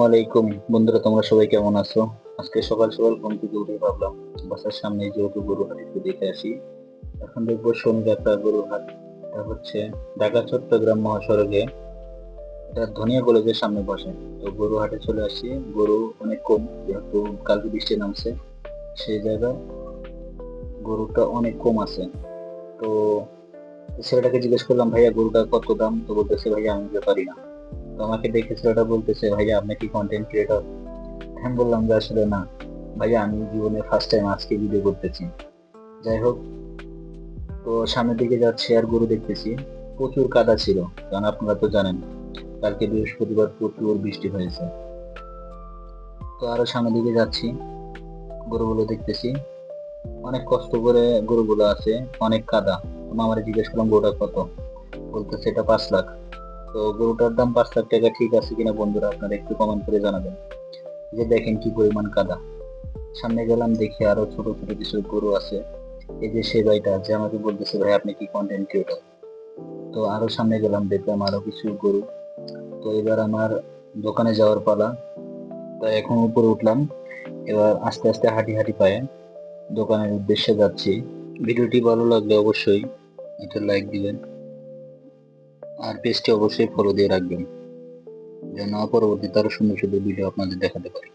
আসসালামু আলাইকুম বন্ধুরা, তোমরা সবাই কেমন আছো? আজকে সকাল সকাল ঘুম থেকে উঠে ভাবলাম, বাসার সামনে যেহেতু গরু হাট একটু দেখে আসি। এখন দেখব শনিযাত্রা গরু হাট। এটা হচ্ছে ঢাকা, চট্টগ্রাম মহাসড়কে। এটা ধনিয়া কলেজের সামনে বসে। তো গরু হাটে চলে আসি। গরু অনেক কম, যেহেতু কালকে বৃষ্টি নামছে সেই জায়গায়। গরুটা অনেক কম আছে। তো ছেলেটাকে জিজ্ঞেস করলাম, ভাইয়া গরুটা কত দাম? তো বলতেছে, ভাইয়া, আমি পারি না। আমাকে দেখে ছেলেটা বলতেছে, ভাইয়া, আপনি কি কন্টেন্ট ক্রিয়েটর আমি বললাম যে, আসলে না। ভাইয়া, আমি জীবনে ফার্স্ট টাইম আজকে ভিডিও করতেছি। যাই হোক, তো সামনের দিকে যাচ্ছি আর গরু দেখতেছি। প্রচুর কাদা ছিল, কারণ আপনারা তো জানেন, কালকে বৃহস্পতিবার প্রচুর বৃষ্টি হয়েছে। তো আরও সামনের দিকে যাচ্ছি, গরুগুলো দেখতেছি। অনেক কষ্ট করে গরুগুলো আছে, অনেক কাদা। মামারে জিজ্ঞেস করলাম, গরুটা কত? বলতেছে, এটা পাঁচ লাখ। তো গরুটার দাম পাঁচ লাখ টাকা ঠিক আছে কিনা বন্ধুরা আপনারা একটু কমেন্ট করে জানাবেন। যে দেখেন কি পরিমাণ কাদা। সামনে গেলাম, দেখি আরও ছোট ছোট কিছু গরু আছে। এই যে সেই ভাইটা যে আমাকে বলতেছে, ভাই, আপনি কি কন্টেন্ট ক্রিয়েটর তো আরও সামনে গেলাম, দেখলাম আরও কিছু গরু। তো এবার আমার দোকানে যাওয়ার পালা। তো এখন উপরে উঠলাম। এবার আস্তে আস্তে হাঁটি হাঁটি পায়ে দোকানের উদ্দেশ্যে যাচ্ছি। ভিডিওটি ভালো লাগলে অবশ্যই একটা লাইক দিবেন। আর পেজটি অবশ্যই ফলো দিয়ে রাখবেন। যেন পরবর্তীতে আরও সুন্দর সুন্দর ভিডিও আপনাদের দেখাতে পারি।